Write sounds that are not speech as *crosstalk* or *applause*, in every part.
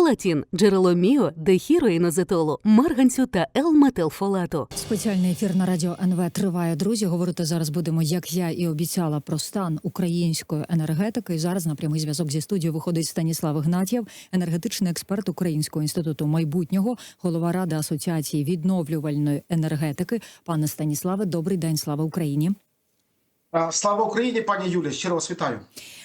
Фолатін – джерело міо, дехіроїнозетолу, марганцю та Л-метилфолату. Спеціальний ефір на радіо НВ триває. Друзі, говорити зараз будемо, як я і обіцяла, про стан української енергетики. Зараз на прямий зв'язок зі студією виходить Станіслав Ігнатєв, енергетичний експерт Українського інституту майбутнього, голова ради асоціації відновлювальної енергетики. Пане Станіславе, добрий день, слава Україні. А, Слава Україні, пані Юлія. Щиро вас вітаю.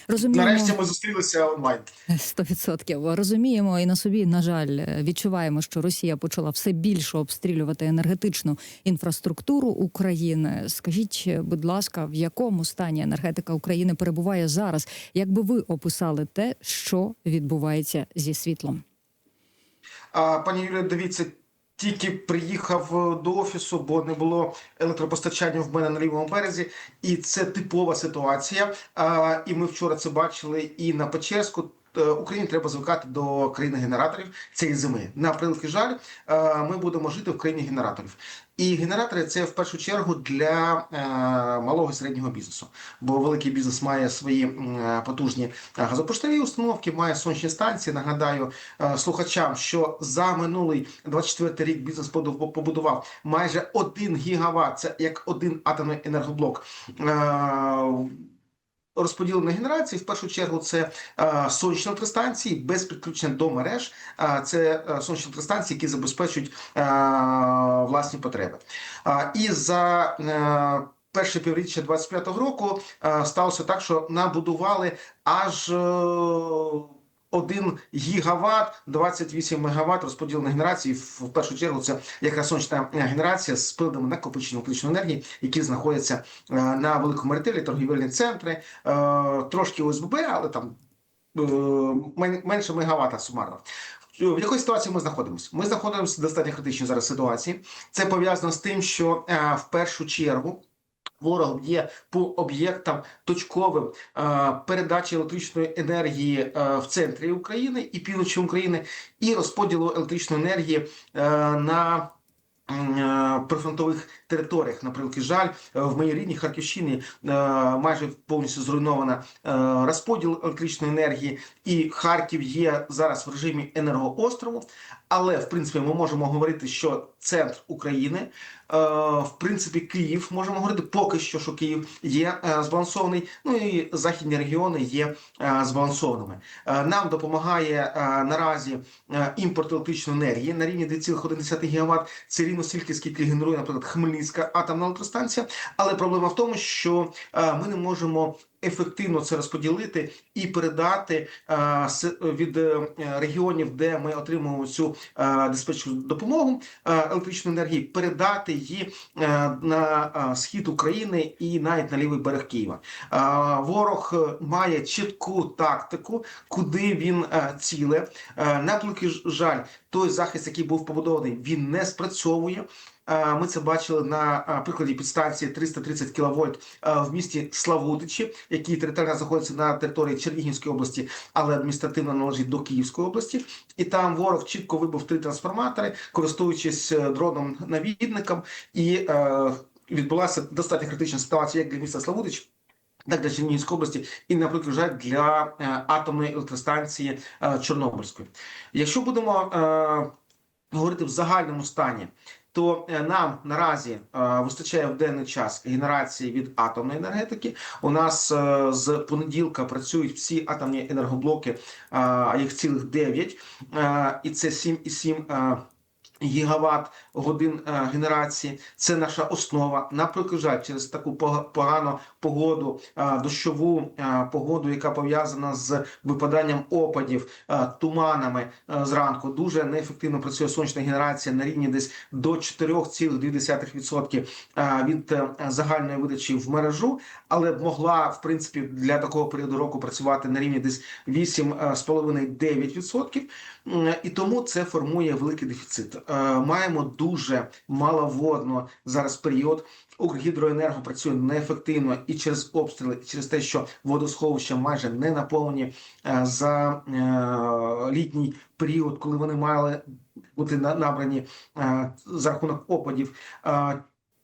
Розуміємо Нарешті ми зустрілися онлайн. 100%. розуміємо і на собі, на жаль, відчуваємо, що Росія почала все більше обстрілювати енергетичну інфраструктуру України. Скажіть, будь ласка, в якому стані енергетика України перебуває зараз? Як би ви описали те, що відбувається зі світлом? А, пані Юлія, дивіться, тільки приїхав е, до офісу, бо не було електропостачання в мене на лівому березі, і це типова ситуація. А, і ми вчора це бачили і на Печерську. Е, Україні треба звикати до країни генераторів цієї зими. На превеликий жаль, е, ми будемо жити в країні генераторів. І генератори це в першу чергу для е, малого і середнього бізнесу. Бо великий бізнес має свої потужні газопоштові установки, має сонячні станції. Нагадаю слухачам, що за минулий 24 рік бізнес побудував майже 1 гігаватт, це як один атомний енергоблок. Е, генерації в першу чергу це е, сонячні електростанції без підключення до мереж. Е, це е, сонячні електростанції, які забезпечують власні потреби. І за перше півріччя 25-го року сталося так, що набудували аж 1 гігаватт, 28 мегаватт розподіленої генерації. В першу чергу це якраз сонячна е, генерація з приладами накопичення електричної енергії, які знаходяться е, на великому ретелі, торгівельні центри, е, трошки ОСББ, але там менше мегаватта сумарно. В якій ситуації ми знаходимося? Ми знаходимося в достатньо критичній зараз ситуації. Це пов'язано з тим, що в першу чергу. Ворог є по об'єктам точковим е, передачі електричної енергії е, в центрі України і півночі України, і розподілу електричної енергії е, на прифронтових територіях. На превеликий жаль, в моїй рідній Харківщині майже повністю зруйнована розподіл електричної енергії, і Харків є зараз в режимі енергоострову. Але в принципі ми можемо говорити, що центр України, е, в принципі, Київ можемо говорити поки що, що Київ є е, збалансований. Ну і західні регіони є е, збалансованими. Е, Нам допомагає е, наразі е, імпорт електричної енергії на рівні 2,1 ГВт. Це рівно стільки, скільки генерує, наприклад, Хмельницька атомна електростанція. Але проблема в тому, що е, ми не можемо. Ефективно це розподілити і передати е, від е, регіонів, де ми отримуємо цю е, диспетчерську допомогу електричної енергії, передати її на схід України і навіть на лівий берег Києва. Ворог має чітку тактику, куди він ціле. На жаль, той захист, який був побудований, він не спрацьовує. Ми це бачили на прикладі підстанції 330 кВт в місті Славутичі, який територіально знаходиться на території Чернігівської області, але адміністративно належить до Київської області. І там ворог чітко вибив три трансформатори, користуючись е, дроном навідником, і е, відбулася достатньо критична ситуація як для міста Славутич. Так, для Чернігівської області і, наприклад, вже для е, атомної електростанції е, Чорнобильської. Якщо будемо е, говорити в загальному стані, то е, нам наразі е, вистачає в денний час генерації від атомної енергетики. У нас е, з понеділка працюють всі атомні енергоблоки, їх цілих 9, е, і це 7,7 е, гігават годин е, генерації. Це наша основа. Наприклад, жаль, через таку пога- погану погоду, е, дощову е, погоду, яка пов'язана з випаданням опадів, туманами зранку, дуже неефективно працює сонячна генерація на рівні десь до 4,2% е, від загальної видачі в мережу, але могла в принципі для такого періоду року працювати на рівні десь 8,5-9%. М, І тому це формує великий дефіцит. Е, Маємо дуже маловодно зараз період. Укргідроенерго працює неефективно і через обстріли, і через те, що водосховища майже не наповнені е, за е, літній період, коли вони мали бути на- набрані за рахунок опадів.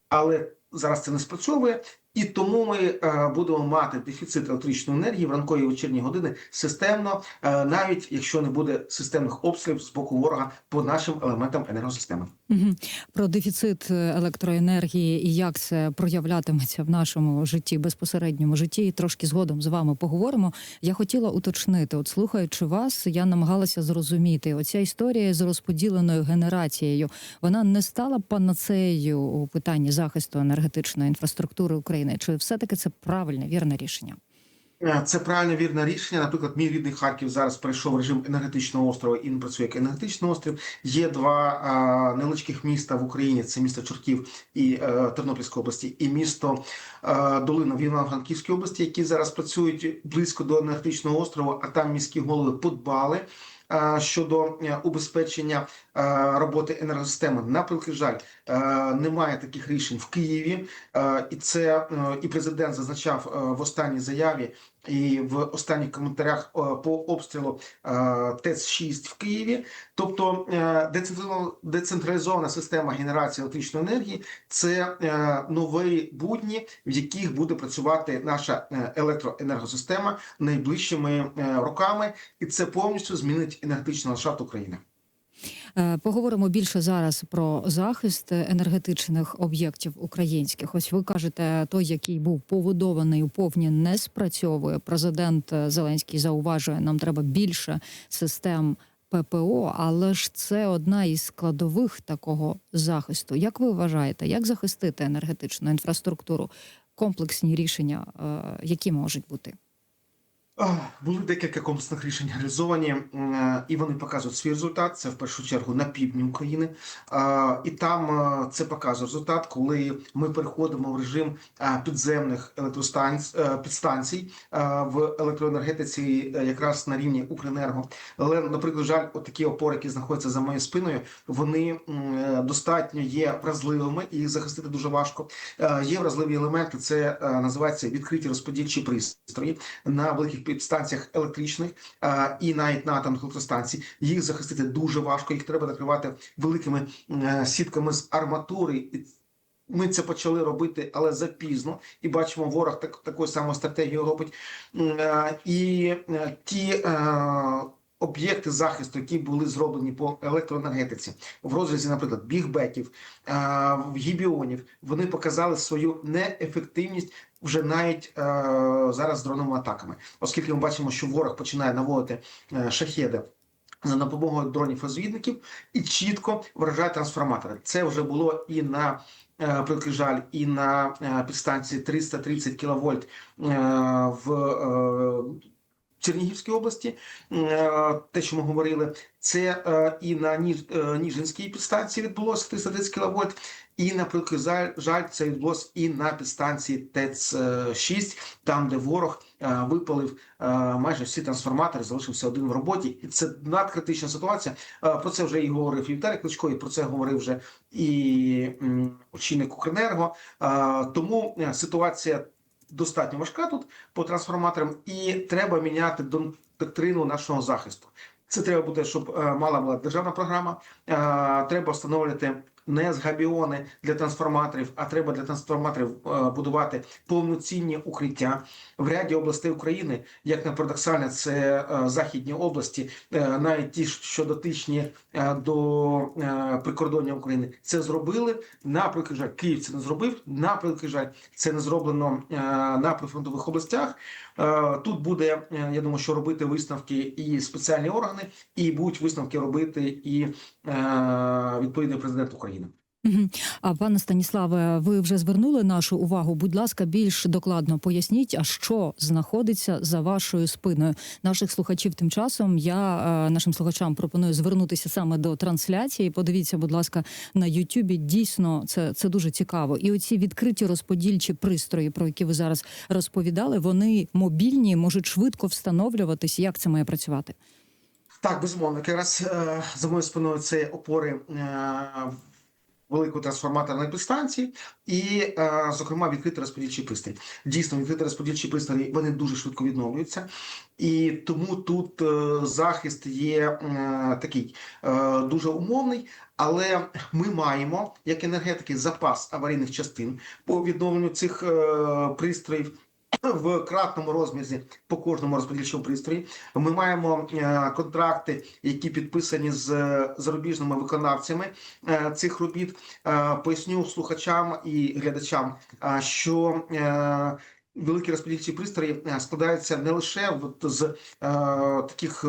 Але зараз це не спрацьовує. І тому ми е, будемо мати дефіцит електричної енергії в ранкові і вечірні години системно, е, навіть якщо не буде системних обстрілів з боку ворога по нашим елементам енергосистеми. Про дефіцит е, електроенергії і як це проявлятиметься в нашому житті, безпосередньому житті, і трошки згодом з вами поговоримо. Я хотіла уточнити, от слухаючи вас, я намагалася зрозуміти оця історія з розподіленою генерацією. Вона не стала панацеєю у питанні захисту енергетичної інфраструктури України. Чи все таки це правильне вірне рішення? Е, Це правильне вірне рішення. Наприклад, мій рідний Харків зараз перейшов в режим енергетичного острова і він працює як енергетичний острів. Є два а, невеличких міста в Україні: це місто Чортків і е, Тернопільської області, і місто е, Долина в Івано-Франківській області, які зараз працюють близько до енергетичного острова. А там міські голови подбали. е, Щодо е, убезпечення е, роботи енергосистеми, на превеликий жаль, е, немає таких рішень в Києві, Е, і це е, і президент зазначав е, в останній заяві, і в останніх коментарях е, по обстрілу е, ТЕЦ-6 в Києві. Тобто е, децентралізована система генерації електричної енергії це е, нові будні, в яких буде працювати наша е, електроенергосистема найближчими е, роками, і це повністю змінить енергетичний ландшафт України. Е, Поговоримо більше зараз про захист енергетичних об'єктів українських. Ось ви кажете, той, який був побудований повні, не спрацьовує. Президент Зеленський зауважує, нам треба більше систем. ППО, але ж це одна із складових такого захисту. Як ви вважаєте, як захистити енергетичну інфраструктуру? Комплексні рішення, е, які можуть бути? Були декілька комплексних рішень реалізовані, і вони показують свій результат. Це в першу чергу на півдні України. І там це показує результат, коли ми переходимо в режим підземних електростанцій підстанцій е, в електроенергетиці, е, якраз на рівні Укренерго. Але, наприклад, жаль, от такі опори, які знаходяться за моєю спиною, вони е, достатньо є вразливими і їх захистити дуже важко. Є вразливі елементи. Це називається відкриті розподільчі пристрої на великих підстанціях електричних і навіть на атомних електростанцій. Їх захистити дуже важко. Їх треба накривати великими е, сітками з арматури. Ми це почали робити, але запізно, і бачимо, ворог так такою самою стратегією робить. Е, І е, ті об'єкти захисту, які були зроблені по електроенергетиці, в розрізі, наприклад, бігбеків, гібіонів, вони показали свою неефективність вже навіть е, зараз з дроновими атаками, оскільки ми бачимо, що ворог починає наводити е, шахеди. За допомогою дронів розвідників і чітко вражає трансформатори. Це вже було і на е, превеликий жаль, і на е, підстанції 330 кВт в е, Чернігівській області. Е, Те, що ми говорили, це е, і на е, Ніжинській підстанції відбулося 330 кВт, і на жаль, це відбулося і на підстанції ТЕЦ-6, там, де ворог випалив майже всі трансформатори, залишився один в роботі. І це надкритична ситуація. Про це вже і говорив і Віталій Кличко, і про це говорив вже і очільник Укренерго. Тому ситуація достатньо важка тут по трансформаторам, і треба міняти доктрину нашого захисту. Це треба буде, щоб е, мала була державна програма. Е, Треба встановлювати не з габіони для трансформаторів, а треба для трансформаторів е, будувати повноцінні укриття в ряді областей України, як не парадоксально, це е, західні області, е, навіть ті, що дотичні до прикордоння України, це зробили. На превеликий жаль, Київ це не зробив. На превеликий жаль, це не зроблено на прифронтових областях. Е, Тут буде, е, я думаю, що робити висновки і спеціальні органи, і будуть висновки робити і е, відповідний президент України. А пане Станіславе, ви вже звернули нашу увагу. Будь ласка, більш докладно поясніть, а що знаходиться за вашою спиною. Наших слухачів тим часом я е, нашим слухачам пропоную звернутися саме до трансляції. Подивіться, будь ласка, на Ютубі. Дійсно, це, це дуже цікаво. І оці відкриті розподільчі пристрої, про які ви зараз розповідали, вони мобільні, можуть швидко встановлюватись. Як це має працювати? Так, безумовно, якраз е, за моєю спиною це опори е, великої трансформаторної підстанції, і, е, зокрема, відкритий розподільчий пристрій. Дійсно, відкритий розподільчий пристрій вони дуже швидко відновлюються, і тому тут е, захист є такий е, дуже умовний. Але ми маємо як енергетики запас аварійних частин по відновленню цих пристроїв. В кратному розмірі по кожному розподільчому пристрої ми маємо е, контракти, які підписані з е, зарубіжними виконавцями е, цих робіт. Поясню слухачам і глядачам, що великі розподільчі пристрої складаються не лише з таких.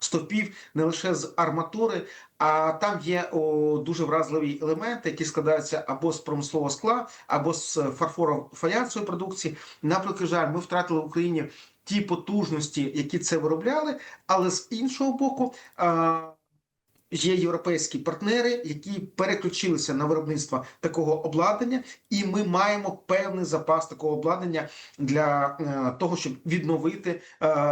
Стовпів не лише з арматури, а там є о, дуже вразливі елементи, які складаються або з промислового скла, або з фарфоро фаянсової продукції. Наприклад, жаль, ми втратили в Україні ті потужності, які це виробляли, але з іншого боку. А, Є європейські партнери, які переключилися на виробництво такого обладнання, і ми маємо певний запас такого обладнання для е, того, щоб відновити е,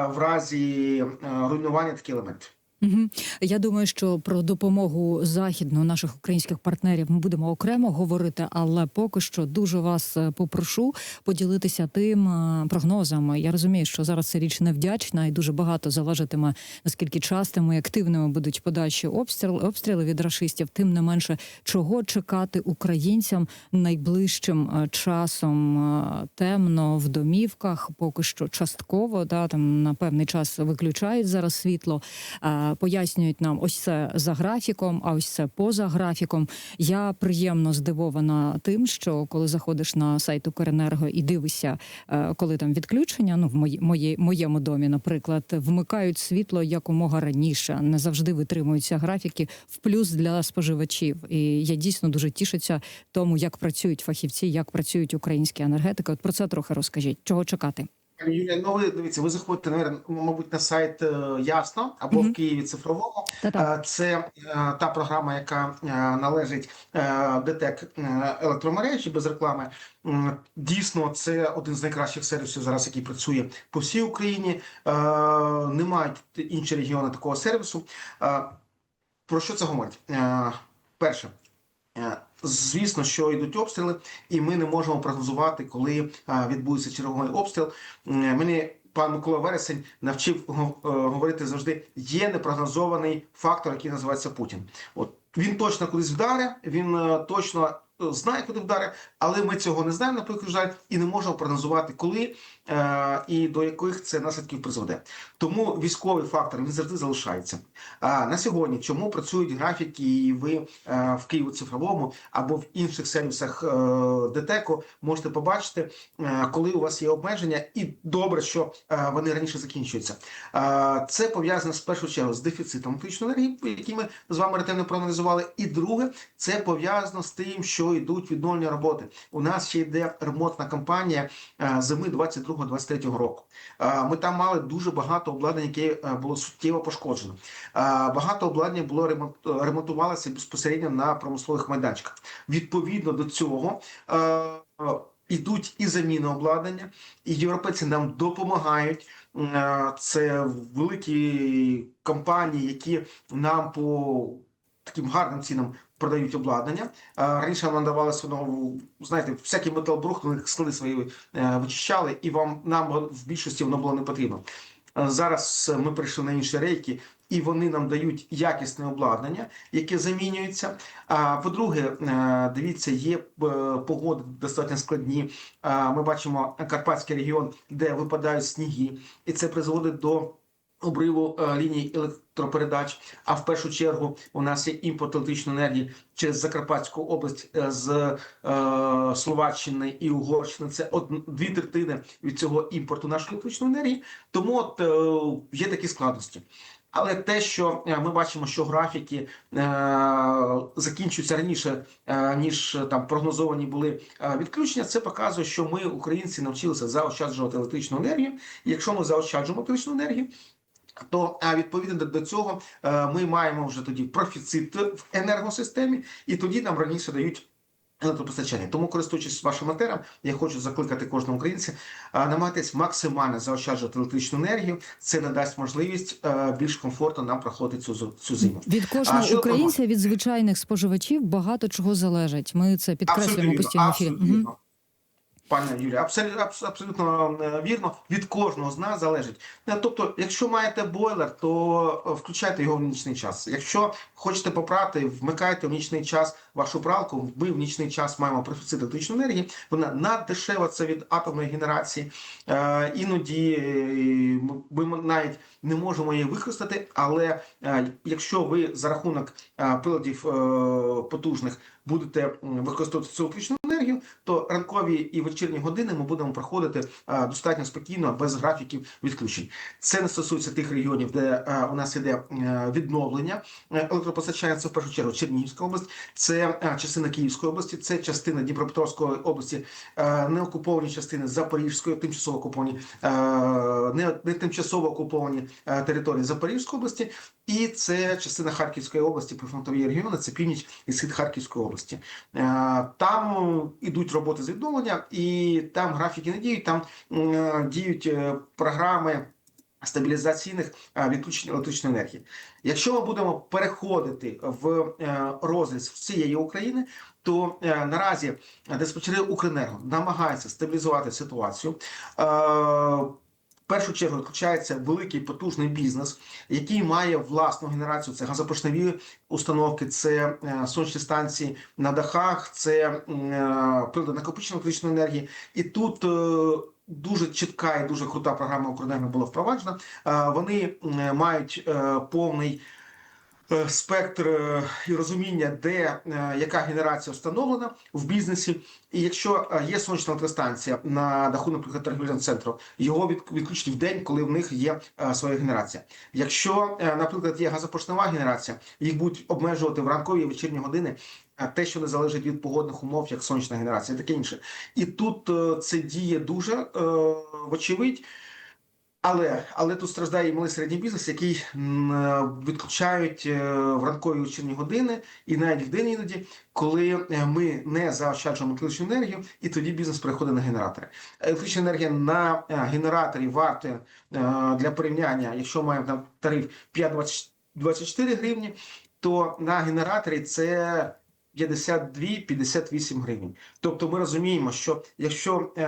в разі е, руйнування такі елементи. Угу. Я думаю, що про допомогу західну наших українських партнерів ми будемо окремо говорити, але поки що дуже вас е, попрошу поділитися тим е, прогнозами. Я розумію, що зараз це річ невдячна і дуже багато залежатиме наскільки частими і активними будуть подальші обстріли, обстріли від рашистів. Тим не менше, чого чекати українцям найближчим е, часом темно в домівках, поки що частково, да там на певний час виключають зараз світло. Пояснюють нам ось це за графіком, а ось це поза графіком. Я приємно здивована тим, що коли заходиш на сайт Укренерго і дивишся, е, коли там відключення, ну в мої, мої, моєму домі, наприклад, вмикають світло якомога раніше, не завжди витримуються графіки в плюс для споживачів. І я дійсно дуже тішуся тому, як працюють фахівці, як працюють українські енергетики. От про це трохи розкажіть. Чого чекати? Пані Юлія, ну ви дивіться, ви заходите наверно, мабуть, на сайт е, Ясно або Мгм. в Києві цифровому. Та-та. Е, Це е, та програма, яка е, належить е, ДТЕК е, електромережі без реклами. Дійсно, це один з найкращих сервісів зараз, який працює по всій Україні. Е, Не мають інші регіони такого сервісу. Е, Про що це говорить? Е, Перше. Звісно, що йдуть обстріли, і ми не можемо прогнозувати, коли е, відбудеться черговий обстріл. Е, Мені пан Микола Вересень навчив е, говорити завжди: є непрогнозований фактор, який називається Путін. От він точно кудись вдарить, він точно знає, куди вдарить, але ми цього не знаємо, на жаль, і не можемо прогнозувати, коли і до яких це наслідків призведе. Тому військовий фактор він завжди залишається. А на сьогодні чому працюють графіки, і ви е, в Києві цифровому або в інших сервісах е, ДТЕКу можете побачити, е, коли у вас є обмеження, і добре, що е, вони раніше закінчуються. Е, Це пов'язано з першу чергу з дефіцитом електричної енергії, який ми з вами ретельно проаналізували. І друге, це пов'язано з тим, що йдуть відновлені роботи. У нас ще йде ремонтна кампанія е, зими 22-23 року. Ми там мали дуже багато обладнання, яке е, було суттєво пошкоджено. Багато обладнання було ремонтувалося безпосередньо на промислових майданчиках. Відповідно до цього. е, Ідуть і заміни обладнання, і європейці нам допомагають. Е, Це великі компанії, які нам по таким гарним цінам продають обладнання. Е, Раніше нам надавалося воно, знаєте, всякий металобрухт, вони скли свої е, вичищали, і вам нам в більшості воно було не потрібно. Е, Зараз ми прийшли на інші рейки, і вони нам дають якісне обладнання, яке замінюється. А по-друге, дивіться, є погоди достатньо складні. Ми бачимо Карпатський регіон, де випадають сніги, і це призводить до обриву е, ліній електропередач. А в першу чергу у нас є імпорт електричної енергії через Закарпатську область е, з е, Словаччини і Угорщини. Це дві третини від цього імпорту нашої електричної енергії. Тому от є такі складності. Але те, що ми бачимо, що графіки е, закінчуються раніше, е, ніж там прогнозовані були відключення, це показує, що ми, українці, навчилися заощаджувати електричну енергію. Якщо ми заощаджуємо електричну енергію, то відповідно до, цього е, ми маємо вже тоді профіцит в енергосистемі, і тоді нам раніше дають електропостачання. Тому, користуючись вашим матером, я хочу закликати кожного українця а, намагатись максимально заощаджувати електричну енергію. Це надасть можливість е, більш комфортно нам проходити цю цю зиму. Від кожного що українця, від звичайних споживачів багато чого залежить. Ми це підкреслюємо постійно абсолютно. Пане Юлія, абсолютно, абсолютно е, вірно. Від кожного з нас залежить. Е, Тобто, якщо маєте бойлер, то е, включайте його в нічний час. Якщо хочете попрати, вмикайте в нічний час вашу пралку. Ми в нічний час маємо профіцит електричної енергії. Вона наддешева це від атомної генерації. Е, іноді ми навіть не можемо її використати. Але якщо ви за рахунок приладів потужних будете використовувати цю електричну енергію, то ранкові і вечірні години ми будемо проходити достатньо спокійно, без графіків відключень. Це не стосується тих регіонів, де у нас іде е, відновлення е, електропостачання. Це в першу чергу Чернігівська область, це е, частина Київської області, це частина Дніпропетровської області, неокуповані частини Запорізької, тимчасово окуповані, не, не тимчасово окуповані території Запорізької області, і це частина Харківської області, прифронтові регіони, це північ і схід Харківської області. Там ідуть роботи з відновлення, і там графіки не діють, там е, діють е, програми. Стабілізаційних відключень електричної енергії. Якщо ми будемо переходити в е, розріз всієї України, то наразі диспетчери Укренерго намагаються стабілізувати ситуацію. Першу чергу включається великий потужний бізнес, який має власну генерацію. Це газопошневі установки, це е, сонячні станції на дахах, це е, прилади накопичення електричної енергії. І тут е, дуже чітка і дуже крута програма Укренерго була впроваджена. Вони мають повний спектр е, і розуміння, де е, яка генерація встановлена в бізнесі. І якщо е, є сонячна електростанція на даху, наприклад, торгівельного центру, його від- відключать в день, коли в них є е, своя генерація. Якщо, е, наприклад, є газопоршнева генерація, їх будуть обмежувати в ранкові і вечірні години. е, Те, що не залежить від погодних умов, як сонячна генерація, таке інше. І тут е, це діє дуже е, вочевидь. Але, але тут страждає і малий середній бізнес, який е, відключають е, в ранкові вечірні години і навіть в день іноді, коли е, ми не заощаджуємо електричну енергію, і тоді бізнес переходить на генератори. Електрична енергія на генераторі варта е, для порівняння, якщо маємо там тариф 5,24 гривні, то на генераторі це 52-58 гривень. Тобто ми розуміємо, що якщо е,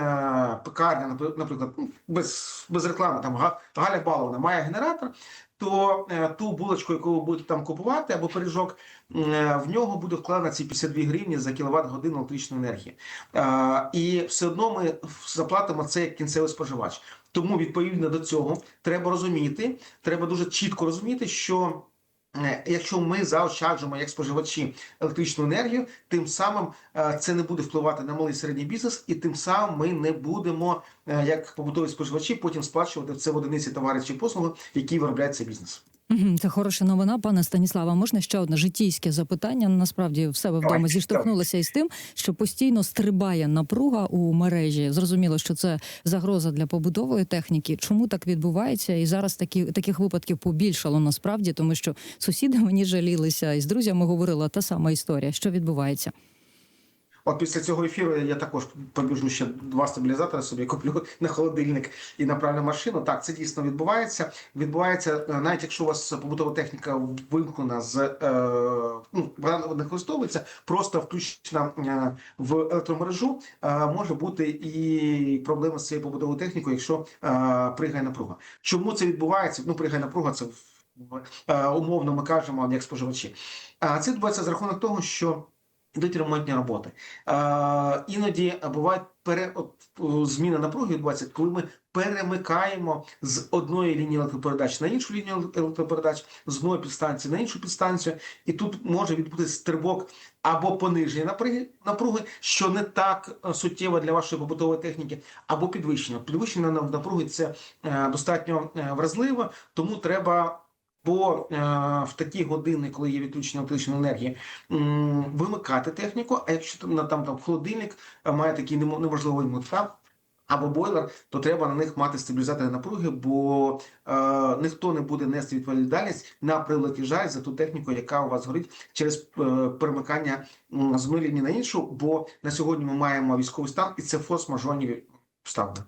пекарня, напри- наприклад, ну, без, без реклами, там Галя Баловна має генератор, то е, ту булочку, яку ви будете там купувати, або пиріжок, е, в нього буде вкладено ці 52 гривні за кіловат годину електричної енергії. Е, і все одно ми заплатимо це як кінцевий споживач. Тому відповідно до цього треба розуміти, треба дуже чітко розуміти, що. Е, Якщо ми заощаджуємо як споживачі електричну енергію, тим самим е, це не буде впливати на малий і середній бізнес, і тим самим ми не будемо е, як побутові споживачі потім сплачувати це в одиниці товари чи послуги, які виробляє цей бізнес. Це хороша новина, пане Станіслава. Можна ще одне життєйське запитання? Насправді в себе вдома Давай, зіштовхнулися із тим, що постійно стрибає напруга у мережі. Зрозуміло, що це загроза для побутової техніки. Чому так відбувається? І зараз такі таких випадків побільшало насправді, тому що сусіди мені жалілися, і з друзями говорила та сама історія. Що відбувається? От після цього ефіру я також побіжу ще два стабілізатори собі куплю на холодильник і на пральну машину. Так, це дійсно відбувається. Відбувається е, навіть якщо у вас побутова техніка вимкнена з е, ну вона не використовується, просто включена е, в електромережу. Е, може бути і проблема з цією побутовою технікою, якщо е, пригає напруга. Чому це відбувається? Ну, пригає напруга, це е, умовно ми кажемо як споживачі. А це відбувається за рахунок того, що йдуть ремонтні роботи. Е, іноді бувають пере, от, зміна напруги відбувається, коли ми перемикаємо з одної лінії електропередач на іншу лінію електропередач, з одної підстанції на іншу підстанцію, і тут може відбутися стрибок або пониження напруги, напруги, що не так е, суттєво для вашої побутової техніки, або підвищення. Підвищення напруги це е, достатньо е, вразливо, тому треба. Бо е, в такі години, коли є відключення електричної енергії, вимикати техніку. А якщо там там, там холодильник е, має такий немо- неможливий вимик, або бойлер, то треба на них мати стабілізатори напруги, бо е, ніхто не буде нести відповідальність на прилеті жаль за ту техніку, яка у вас горить через е, перемикання з одної на іншу. Бо на сьогодні ми маємо військовий стан, і це форс-мажорні обставини.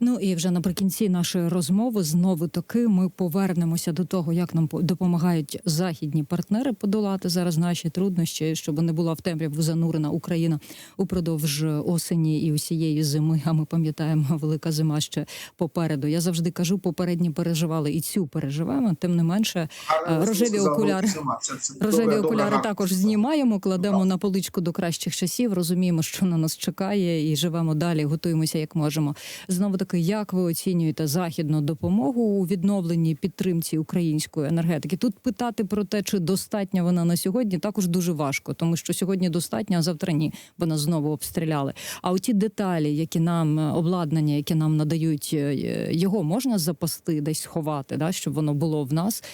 Ну і вже наприкінці нашої розмови знову таки ми повернемося до того, як нам по- допомагають західні партнери подолати зараз наші труднощі, щоб не була в темряву занурена Україна упродовж осені і усієї зими. А ми пам'ятаємо, *laughs* велика зима ще попереду. Я завжди кажу, попередні переживали і цю переживемо. Тим не менше, Гарно Е, рожеві окуляри. Це, це Рожеві окуляри також знімаємо, кладемо на поличку до кращих часів. Розуміємо, що на нас чекає, і живемо далі. Готуємося як можемо. Знову таки, як ви оцінюєте західну допомогу у відновленні підтримці української енергетики? Тут питати про те, чи достатня вона на сьогодні, також дуже важко, тому що сьогодні достатня, а завтра ні, бо нас знову обстріляли. А оті деталі, які нам е, обладнання, які нам надають, е, е, його можна запасти, десь сховати, да, щоб воно було в нас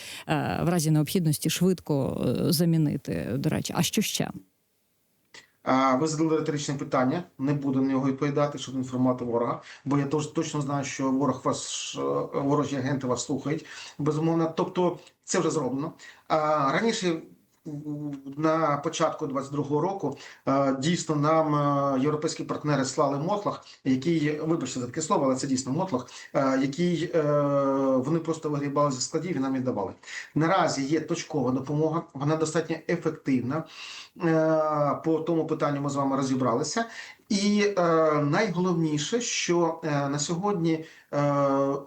в разі необхідності швидко замінити. До речі, а що ще? Ви задали риторичне питання. Не буду на нього відповідати, щоб інформувати ворога. Бо я точно знаю, що ворог вас е, ворожі агенти вас слухають. Безумовно, тобто це вже зроблено. Раніше. На початку 22-го року е, дійсно нам е, європейські партнери слали мотлах, який, вибачте за таке слово, але це дійсно мотлах, е, який вони просто вигрібали зі складів і нам віддавали. Наразі є точкова допомога, вона достатньо ефективна. По тому питанню ми з вами розібралися. І е, найголовніше, що е, на сьогодні е,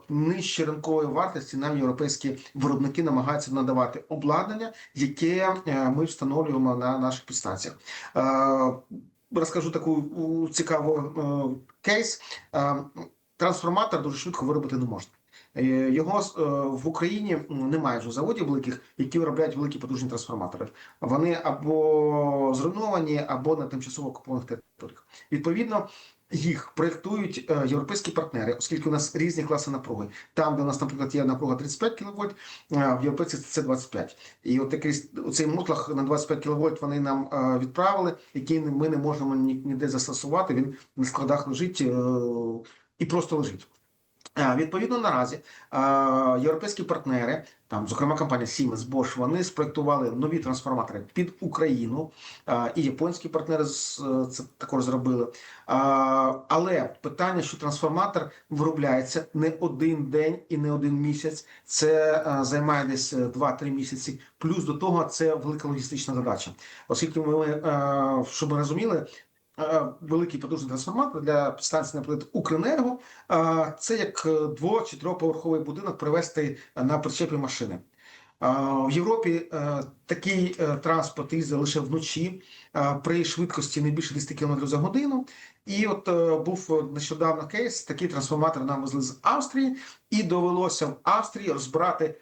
нижче ринкової вартості нам європейські виробники намагаються надавати обладнання, яке е, ми встановлюємо на наших підстанціях. Е, розкажу таку цікаву е, кейс. Е, трансформатор дуже швидко виробити не можна. Е, Його е, в Україні немає вже заводів великих, які виробляють великі потужні трансформатори. Вони або зруйновані, або на тимчасово окупованих територіях. Відповідно, їх проєктують е, європейські партнери, оскільки у нас різні класи напруги. Там, де у нас, наприклад, є напруга 35 кВт, в європейці це 25. І от такий цей мотлах на 25 кВт вони нам е, відправили, який ми не можемо ніде застосувати. Він на складах лежить е, і просто лежить. Е, Відповідно, наразі е, європейські партнери, там, зокрема компанія Siemens, Bosch, вони спроектували нові трансформатори під Україну, е, і японські партнери це також зробили. Але питання, що трансформатор виробляється не один день і не один місяць, це займає десь е, 2-3 місяці. Плюс до того це велика логістична задача, оскільки ми, щоб ми розуміли. Е, Великий потужний трансформатор для підстанції, наприклад, Укренерго, е, це як е, дво- чи трьохповерховий будинок привезти на причепі машини. В Європі такий транспорт їздить лише вночі при швидкості не більше 10 км за годину. І от був нещодавно кейс, такий трансформатор нам везли з Австрії, і довелося в Австрії розбирати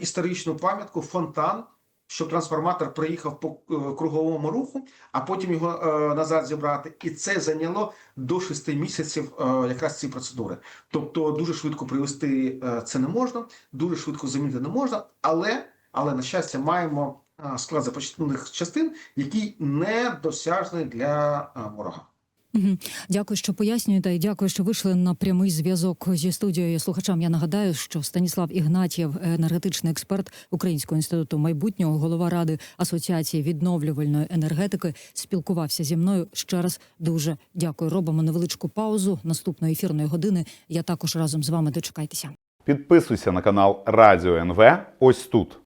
історичну пам'ятку фонтан, щоб трансформатор приїхав по е, круговому руху, а потім його е, назад зібрати. І це зайняло до 6 місяців е, якраз ці процедури. Тобто дуже швидко привести це не можна, дуже швидко замінити не можна, але, але на щастя, маємо склад започаткових частин, який недосяжний для ворога. Дякую, що пояснюєте, і дякую, що вийшли на прямий зв'язок зі студією слухачам. Я нагадаю, що Станіслав Ігнатєв, енергетичний експерт Українського інституту майбутнього, голова ради асоціації відновлювальної енергетики, спілкувався зі мною. Ще раз дуже дякую. Робимо невеличку паузу наступної ефірної години. Я також разом з вами дочекайтеся. Підписуйся на канал Радіо НВ ось тут.